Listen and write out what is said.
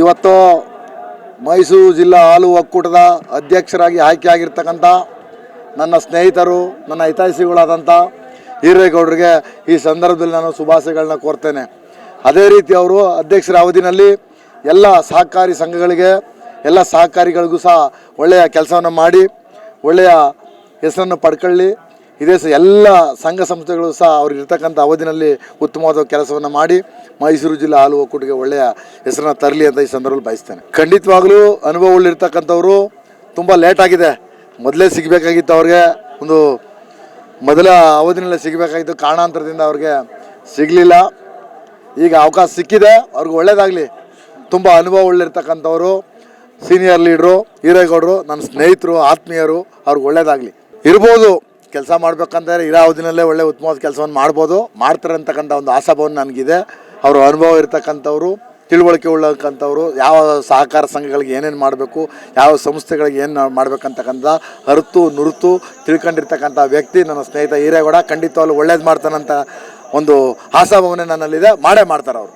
ಇವತ್ತು ಮೈಸೂರು ಜಿಲ್ಲಾ ಹಾಲು ಒಕ್ಕೂಟದ ಅಧ್ಯಕ್ಷರಾಗಿ ಆಯ್ಕೆಯಾಗಿರ್ತಕ್ಕಂಥ ನನ್ನ ಸ್ನೇಹಿತರು, ನನ್ನ ಹಿತೈಷಿಗಳಾದಂಥ ಹಿರೇಗೌಡರಿಗೆ ಈ ಸಂದರ್ಭದಲ್ಲಿ ನಾನು ಶುಭಾಶಯಗಳನ್ನ ಕೋರ್ತೇನೆ. ಅದೇ ರೀತಿ ಅವರು ಅಧ್ಯಕ್ಷರ ಅವಧಿನಲ್ಲಿ ಎಲ್ಲ ಸಹಕಾರಿ ಸಂಘಗಳಿಗೆ, ಎಲ್ಲ ಸಹಕಾರಿಗಳಿಗೂ ಸಹ ಒಳ್ಳೆಯ ಕೆಲಸವನ್ನು ಮಾಡಿ, ಒಳ್ಳೆಯ ಹೆಸರನ್ನು ಪಡ್ಕೊಳ್ಳಿ. ಇದೇ ಸಹ ಎಲ್ಲ ಸಂಘ ಸಂಸ್ಥೆಗಳು ಸಹ ಅವ್ರು ಇರ್ತಕ್ಕಂಥ ಅವಧಿನಲ್ಲಿ ಉತ್ತಮವಾದ ಕೆಲಸವನ್ನು ಮಾಡಿ ಮೈಸೂರು ಜಿಲ್ಲಾ ಹಾಲು ಒಕ್ಕೂಟಿಗೆ ಒಳ್ಳೆಯ ಹೆಸರನ್ನ ತರಲಿ ಅಂತ ಈ ಸಂದರ್ಭದಲ್ಲಿ ಬಯಸ್ತೇನೆ. ಖಂಡಿತವಾಗಲೂ ಅನುಭವಗಳಿರ್ತಕ್ಕಂಥವ್ರು ತುಂಬ ಲೇಟ್ ಆಗಿದೆ. ಮೊದಲೇ ಸಿಗಬೇಕಾಗಿತ್ತು ಅವ್ರಿಗೆ. ಒಂದು ಮೊದಲ ಅವಧಿನಲ್ಲೇ ಸಿಗಬೇಕಾಗಿತ್ತು. ಕಾರಣಾಂತರದಿಂದ ಅವ್ರಿಗೆ ಸಿಗಲಿಲ್ಲ. ಈಗ ಅವಕಾಶ ಸಿಕ್ಕಿದೆ. ಅವ್ರಿಗೆ ಒಳ್ಳೇದಾಗಲಿ. ತುಂಬ ಅನುಭವ ಉಳ್ಳಿರ್ತಕ್ಕಂಥವ್ರು ಸೀನಿಯರ್ ಲೀಡ್ರು ಹೀರೇಗೌಡರು, ನನ್ನ ಸ್ನೇಹಿತರು, ಆತ್ಮೀಯರು, ಅವ್ರಿಗೆ ಒಳ್ಳೇದಾಗಲಿ. ಇರ್ಬೋದು. ಕೆಲಸ ಮಾಡಬೇಕಂದ್ರೆ ಇರೋ ಅವಧಿನಲ್ಲೇ ಒಳ್ಳೆ ಉತ್ತಮವಾದ ಕೆಲಸವನ್ನು ಮಾಡ್ಬೋದು. ಮಾಡ್ತಾರೆ ಅಂತಕ್ಕಂಥ ಒಂದು ಆಶಾಭಾವನೆ ನನಗಿದೆ. ಅವರು ಅನುಭವ ಇರ್ತಕ್ಕಂಥವ್ರು, ತಿಳುವಳಿಕೆ ಉಳ್ಳಕ್ಕಂಥವ್ರು, ಯಾವ ಸಹಕಾರ ಸಂಘಗಳಿಗೆ ಏನೇನು ಮಾಡಬೇಕು, ಯಾವ ಸಂಸ್ಥೆಗಳಿಗೆ ಏನು ಮಾಡಬೇಕಂತಕ್ಕಂಥ ಅರ್ತು, ನುರುತು ತಿಳ್ಕೊಂಡಿರ್ತಕ್ಕಂಥ ವ್ಯಕ್ತಿ ನನ್ನ ಸ್ನೇಹಿತ ಹಿರೇಗೌಡ. ಖಂಡಿತವಾಗ್ಲೂ ಒಳ್ಳೇದು ಮಾಡ್ತಾನಂತ ಒಂದು ಆಶಾಭಾವನೆ ನನ್ನಲ್ಲಿದೆ. ಮಾಡೇ ಮಾಡ್ತಾರೆ ಅವರು.